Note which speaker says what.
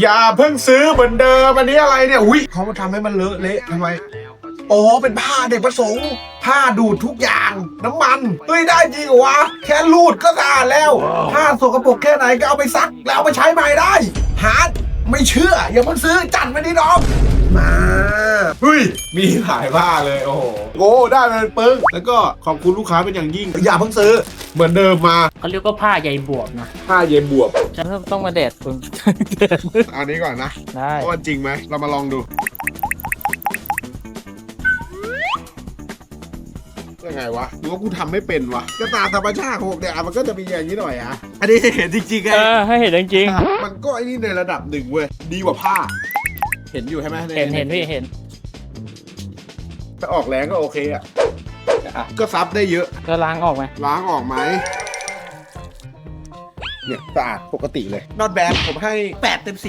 Speaker 1: อย่าเพิ่งซื้อเหมือนเดิมอันนี้อะไรเนี่ยอุ้ยเขามาทำให้มันเลอะเละทำไมโอ้เป็นผ้าเด็กประสงค์ผ้าดูดทุกอย่าง น้ำมันเฮ้ยได้จริงเหรอวะแค่รูดก็สะอาดแล้วผ้าสกปรกแค่ไหนก็เอาไปซัก แล้วเอาไปใช้ใหม่ได้หาไม่เชื่อ อย่าเพิ่งซื้อจัดไปดิน้องมาเฮ้ยมีหลายผ้าเลยโอ้โหโอ้ได้เป็นปึ้งแล้วก็ขอบคุณลูกค้าเป็นอย่างยิ่งอย่าเพิ่งซื้อ เหมือนเดิมมา
Speaker 2: เขาเรียกว่าผ้าใยบวบนะ
Speaker 1: ผ้าเย็นบวบ
Speaker 2: จะต้องมาแดดคุณ
Speaker 1: อันนี้ก่อนนะ
Speaker 2: ได้
Speaker 1: ว่าจริงไหม เรามาลองดูยังไงวะหรือว่ากูทำไม่เป็นวะก็ตามธรรมชาติของผมเนี่ยมันก็จะมีอย่างนี้หน่อยอะอันนี้เห็นจริงๆไง
Speaker 2: เออให้เห็นจริง
Speaker 1: มันก็ไอ้นี่ในระดับหนึ่งเว้ย ดีกว่าผ้า เห็นอยู่ใช่ไหม
Speaker 2: ๆเห็นเห็นพี่เห็น
Speaker 1: ถ้าออกแรงก็โอเคอะ ก็ซับได้เยอะ
Speaker 2: ก็ล้างออกไหม
Speaker 1: ล้างออกไหม เนี่ยสะอาดปกติเลย นอตแบดผมให้ 8 เต็ม 10